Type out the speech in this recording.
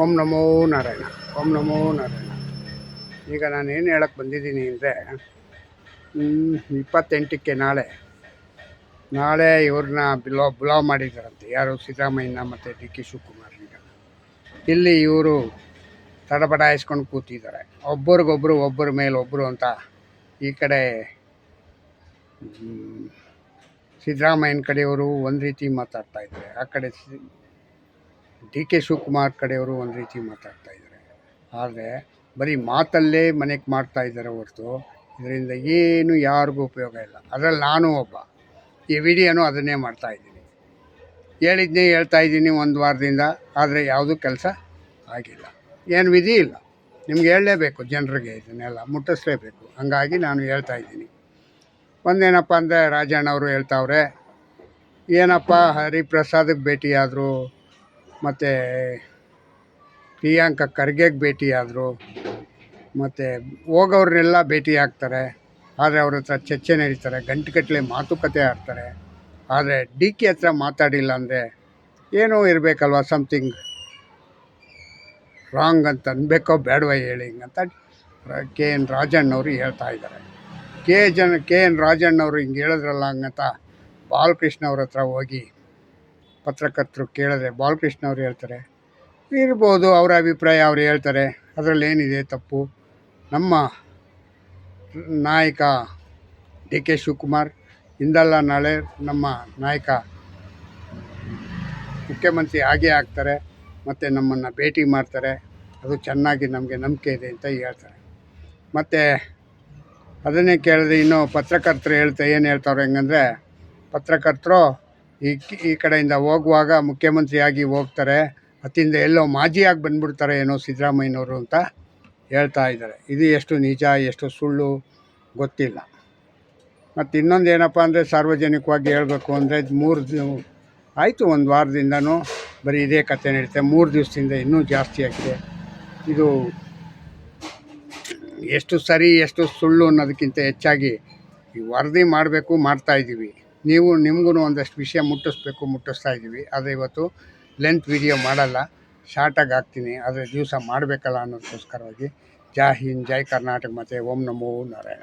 ಓಂ ನಮೋ ನಾರಾಯಣ, ಓಂ ನಮೋ ನಾರಾಯಣ. ಈಗ ನಾನು ಏನು ಹೇಳಕ್ಕೆ ಬಂದಿದ್ದೀನಿ ಅಂದರೆ ಇಪ್ಪತ್ತೆಂಟಕ್ಕೆ ನಾಳೆ ನಾಳೆ ಇವ್ರನ್ನ ಬಿಲೋ, ಬುಲಾವ್ ಮಾಡಿದ್ದಾರಂತೆ ಯಾರು? ಸಿದ್ದರಾಮಯ್ಯನ ಮತ್ತು ಡಿ ಕೆ ಶಿವಕುಮಾರ್ನಿಗ ಇಲ್ಲಿ ಇವರು ತಡಬಡಾಯಿಸ್ಕೊಂಡು ಕೂತಿದ್ದಾರೆ. ಒಬ್ಬರಿಗೊಬ್ಬರು ಒಬ್ಬರ ಮೇಲೆ ಒಬ್ಬರು ಅಂತ ಈ ಕಡೆ ಸಿದ್ದರಾಮಯ್ಯನ ಕಡೆಯವರು ಒಂದು ರೀತಿ ಮಾತಾಡ್ತಾ ಇದ್ದಾರೆ. ಆ ಕಡೆ ಡಿ ಕೆ ಶಿವಕುಮಾರ್ ಕಡೆಯವರು ಒಂದು ರೀತಿ ಮಾತಾಡ್ತಾ ಇದ್ದಾರೆ. ಆದರೆ ಬರೀ ಮಾತಲ್ಲೇ ಮನೆಗೆ ಮಾಡ್ತಾ ಇದ್ದಾರೆ ಹೊರತು ಇದರಿಂದ ಏನು ಯಾರಿಗೂ ಉಪಯೋಗ ಇಲ್ಲ. ಅದರಲ್ಲಿ ನಾನು ಒಬ್ಬ. ಈ ವಿಡಿಯೋನು ಅದನ್ನೇ ಮಾಡ್ತಾ ಇದ್ದೀನಿ. ಹೇಳಿದ್ನೇ ಹೇಳ್ತಾ ಇದ್ದೀನಿ ಒಂದು ವಾರದಿಂದ, ಆದರೆ ಯಾವುದೂ ಕೆಲಸ ಆಗಿಲ್ಲ. ಏನು ವಿಧಿ ಇಲ್ಲ. ನಿಮ್ಗೆ ಹೇಳಲೇಬೇಕು ಜನರಿಗೆ ಇದನ್ನೆಲ್ಲ, ಮುಟ್ಟಿಸ್ಲೇಬೇಕು. ಹಂಗಾಗಿ ನಾನು ಹೇಳ್ತಾ ಇದ್ದೀನಿ. ಒಂದೇನಪ್ಪ ಅಂದರೆ ರಾಜಣ್ಣವರು ಹೇಳ್ತಾವ್ರೆ, ಏನಪ್ಪ ಹರಿಪ್ರಸಾದಕ್ಕೆ ಭೇಟಿಯಾದರು ಮತ್ತು ಪ್ರಿಯಾಂಕ ಖರ್ಗೆಗೆ ಭೇಟಿಯಾದರು, ಮತ್ತು ಹೋಗೋರ್ನೆಲ್ಲ ಭೇಟಿ ಆಗ್ತಾರೆ. ಆದರೆ ಅವ್ರ ಹತ್ರ ಚರ್ಚೆ ನಡೀತಾರೆ, ಗಂಟೆಗಟ್ಟಲೆ ಮಾತುಕತೆ ಆಡ್ತಾರೆ. ಆದರೆ ಡಿ ಕೆ ಹತ್ರ ಮಾತಾಡಿಲ್ಲ ಅಂದರೆ ಏನೋ ಇರಬೇಕಲ್ವ ಸಮಥಿಂಗ್ ರಾಂಗ್ ಅಂತ ಅನ್ಬೇಕೋ ಬೇಡವ ಹೇಳಿ ಅಂತ ಕೆ ಎನ್ ರಾಜಣ್ಣವರು ಹೇಳ್ತಾ ಇದ್ದಾರೆ. ಕೆ ಜನ ಕೆ ಎನ್ ರಾಜಣ್ಣವರು ಹಿಂಗೆ ಹೇಳಿದ್ರಲ್ಲ ಹಂಗಂತ ಬಾಲಕೃಷ್ಣ ಅವ್ರ ಹತ್ರ ಹೋಗಿ ಪತ್ರಕರ್ತರು ಕೇಳಿದ್ರೆ ಬಾಲಕೃಷ್ಣ ಅವ್ರು ಹೇಳ್ತಾರೆ, ಇರ್ಬೋದು ಅವರ ಅಭಿಪ್ರಾಯ ಅವ್ರು ಹೇಳ್ತಾರೆ, ಅದರಲ್ಲಿ ಏನಿದೆ ತಪ್ಪು? ನಮ್ಮ ನಾಯಕ ಡಿ ಕೆ ಶಿವಕುಮಾರ್, ಇಂದಲ್ಲ ನಾಳೆ ನಮ್ಮ ನಾಯಕ ಮುಖ್ಯಮಂತ್ರಿ ಹಾಗೆ ಆಗ್ತಾರೆ, ಮತ್ತು ನಮ್ಮನ್ನು ಭೇಟಿ ಮಾಡ್ತಾರೆ, ಅದು ಚೆನ್ನಾಗಿ ನಮಗೆ ನಂಬಿಕೆ ಇದೆ ಅಂತ ಹೇಳ್ತಾರೆ. ಮತ್ತು ಅದನ್ನೇ ಕೇಳಿದ್ರೆ ಇನ್ನೂ ಪತ್ರಕರ್ತರು ಹೇಳ್ತಾ ಏನು ಹೇಳ್ತಾರೆ ಹೆಂಗಂದರೆ, ಪತ್ರಕರ್ತರು ಈ ಈ ಕಡೆಯಿಂದ ಹೋಗುವಾಗ ಮುಖ್ಯಮಂತ್ರಿಯಾಗಿ ಹೋಗ್ತಾರೆ. ಅತ್ತಿಂದ ಎಲ್ಲೋ ಮಾಜಿಯಾಗಿ ಬಂದ್ಬಿಡ್ತಾರೆ ಏನೋ ಸಿದ್ದರಾಮಯ್ಯನವರು ಅಂತ ಹೇಳ್ತಾ ಇದ್ದಾರೆ. ಇದು ಎಷ್ಟು ನಿಜ, ಎಷ್ಟು ಸುಳ್ಳು ಗೊತ್ತಿಲ್ಲ. ಮತ್ತು ಇನ್ನೊಂದು ಏನಪ್ಪ ಅಂದರೆ ಸಾರ್ವಜನಿಕವಾಗಿ ಹೇಳಬೇಕು ಅಂದರೆ ಮೂರು ಆಯಿತು ಒಂದು ವಾರದಿಂದನೂ ಬರೀ ಇದೇ ಕತೆ ನಡೀತೆ. ಮೂರು ದಿವಸದಿಂದ ಇನ್ನೂ ಜಾಸ್ತಿ ಆಗಿದೆ. ಇದು ಎಷ್ಟು ಸರಿ, ಎಷ್ಟು ಸುಳ್ಳು ಅನ್ನೋದಕ್ಕಿಂತ ಹೆಚ್ಚಾಗಿ ಈ ವರದಿ ಮಾಡಬೇಕು ಮಾಡ್ತಾಯಿದ್ದೀವಿ ನೀವು ನಿಮಗೂ ಒಂದಷ್ಟು ವಿಷಯ ಮುಟ್ಟಿಸ್ಬೇಕು, ಮುಟ್ಟಿಸ್ತಾ ಇದ್ದೀವಿ. ಆದರೆ ಇವತ್ತು ಲೆಂತ್ ವಿಡಿಯೋ ಮಾಡಲ್ಲ. ಶಾರ್ಟಾಗಿ ಹಾಕ್ತೀನಿ. ಆದರೆ ದಿವಸ ಮಾಡಬೇಕಲ್ಲ ಅನ್ನೋದಕ್ಕೋಸ್ಕರವಾಗಿ ಜೈ ಹಿಂದ್, ಜೈ ಕರ್ನಾಟಕ, ಮತ್ತು ಓಂ ನಮೋ ನಾರಾಯಣ.